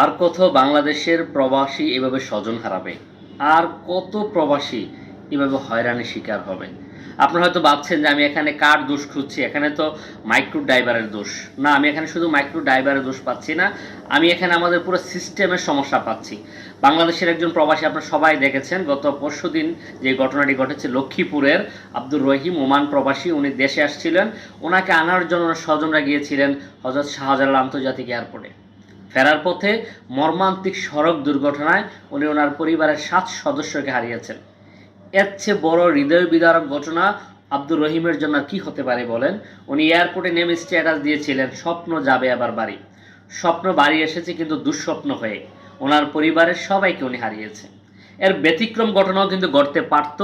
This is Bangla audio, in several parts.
আর কত বাংলাদেশের প্রবাসী এভাবে স্বজন হারাবে? আর কত প্রবাসী এভাবে হয়রানির শিকার হবে? আপনারা হয়তো ভাবছেন যে আমি এখানে কার দোষ খুঁজছি? এখানে তো মাইক্রো ড্রাইভারের দোষ। না, আমি এখানে শুধু মাইক্রো ড্রাইভারের দোষ পাচ্ছি না, আমি এখানে আমাদের পুরো সিস্টেমের সমস্যা পাচ্ছি। বাংলাদেশের একজন প্রবাসী আপনারা সবাই দেখেছেন, গত পরশু দিন যে ঘটনাটি ঘটেছে লক্ষ্মীপুরের আব্দুর রহিম ওমান প্রবাসী, উনি দেশে আসছিলেন। ওনাকে আনার জন্য স্বজনরা গিয়েছিলেন হজরত শাহজালাল আন্তর্জাতিক এয়ারপোর্টে। ফেরার পথে মর্মান্তিক সড়ক দুর্ঘটনায় উনি ওনার পরিবারের সাত সদস্যকে হারিয়েছেন। এর চেয়ে বড় হৃদয় বিদারক ঘটনা আব্দুর রহিমের জন্য কি হতে পারে বলেন? উনি এয়ারপোর্টে নেমে স্ট্যাটাস দিয়েছিলেন, স্বপ্ন যাবে আবার বাড়ি। স্বপ্ন বাড়ি এসেছে, কিন্তু দুঃস্বপ্ন হয়ে। ওনার পরিবারের সবাইকে উনি হারিয়েছে। এর ব্যতিক্রম ঘটনাও কিন্তু ঘটতে পারত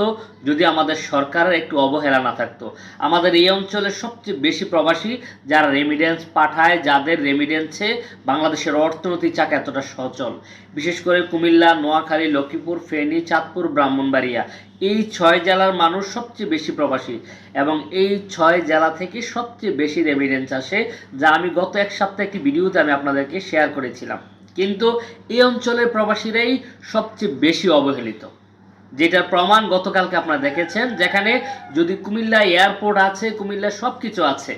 যদি আমাদের সরকারের একটু অবহেলা না থাকতো। আমাদের এই অঞ্চলের সবচেয়ে বেশি প্রবাসী যারা রেমিডেন্স পাঠায়, যাদের রেমিডেন্সে বাংলাদেশের অর্থনৈতিক চাকা এতটা সচল। বিশেষ করে কুমিল্লা, নোয়াখালী, লক্ষ্মীপুর, ফেনী, চাঁদপুর, ব্রাহ্মণবাড়িয়া। এই ছয় জেলার মানুষ সবচেয়ে বেশি প্রবাসী এবং এই ছয় জেলা থেকে সবচেয়ে বেশি রেমিডেন্স আসে, যা আমি গত এক সপ্তাহে একটি ভিডিওতে আমি আপনাদেরকে শেয়ার করেছিলাম। কিন্তু এই অঞ্চলের প্রবাসীরাই সবচেয়ে বেশি অবহেলিত। যেটার প্রমাণ গতকালকে আপনারা দেখেছেন, যেখানে যদি কুমিল্লা এয়ারপোর্ট আছে কুমিল্লা সব কিছু আছে।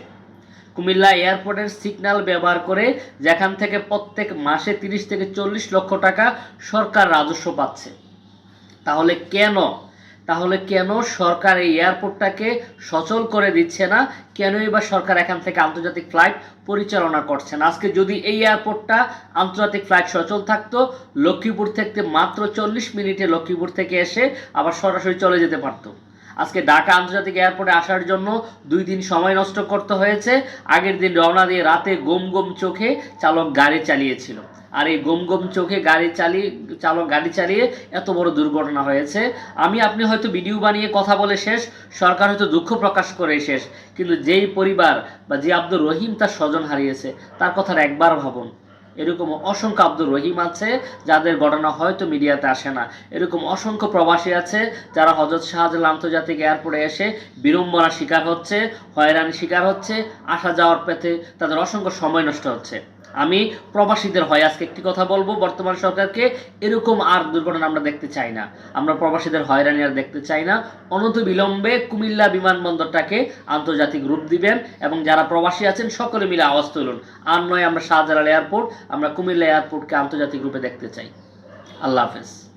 কুমিল্লা এয়ারপোর্টের সিগন্যাল ব্যবহার করে যেখান থেকে প্রত্যেক মাসে তিরিশ থেকে চল্লিশ লক্ষ টাকা সরকার রাজস্ব পাচ্ছে। তাহলে কেন তাহলে কেন সরকার এই এয়ারপোর্টটাকে সচল করে দিচ্ছে না? কেনই বা সরকার এখান থেকে আন্তর্জাতিক ফ্লাইট পরিচালনা করছে না? আজকে যদি এই এয়ারপোর্টটা আন্তর্জাতিক ফ্লাইট সচল থাকতো, লক্ষ্মীপুর থেকে মাত্র চল্লিশ মিনিটে লক্ষ্মীপুর থেকে এসে আবার সরাসরি চলে যেতে পারতো। আজকে ঢাকা আন্তর্জাতিক এয়ারপোর্টে আসার জন্য দুই দিন সময় নষ্ট করতে হয়েছে। আগের দিন রওনা দিয়ে রাতে গম গম চোখে চালক গাড়ি চালিয়েছিল। আর এই গম গম চোখে গাড়ি চালিয়ে চালক গাড়ি চালিয়ে এত বড় দুর্ঘটনা হয়েছে। আমি, আপনি হয়তো ভিডিও বানিয়ে কথা বলে শেষ, সরকার হয়তো দুঃখ প্রকাশ করে শেষ। কিন্তু যেই পরিবার বা যে আব্দুর রহিম তার স্বজন হারিয়েছে, তার কথার একবার ভাবুন। এরকম অসংখ্য আব্দুর রহিম আছে, যাদের ঘটনা হয়তো মিডিয়াতে আসে না। এরকম অসংখ্য প্রবাসী আছে, যারা হজরত শাহজালাল আন্তর্জাতিক এয়ারপোর্টে এসে বিড়ম্বনার শিকার হচ্ছে, হয়রানির শিকার হচ্ছে, আসা যাওয়ার পেতে তাদের অসংখ্য সময় নষ্ট হচ্ছে। আমি প্রবাসীদের হয়, আজকে একটি কথা বলব, বর্তমান সরকারকে এরকম আর দুর্ঘটনা আমরা দেখতে চাই না। আমরা প্রবাসীদের হয়রানি আর দেখতে চাই না। অনত বিলম্বে কুমিল্লা বিমানবন্দরটাকে আন্তর্জাতিক রূপ দিবেন এবং যারা প্রবাসী আছেন সকলে মিলে আওয়াজ তুলুন। আর নয়, আমরা শাহজালাল এয়ারপোর্ট, আমরা কুমিল্লা এয়ারপোর্টকে আন্তর্জাতিক রূপে দেখতে চাই। আল্লাহ হাফেজ।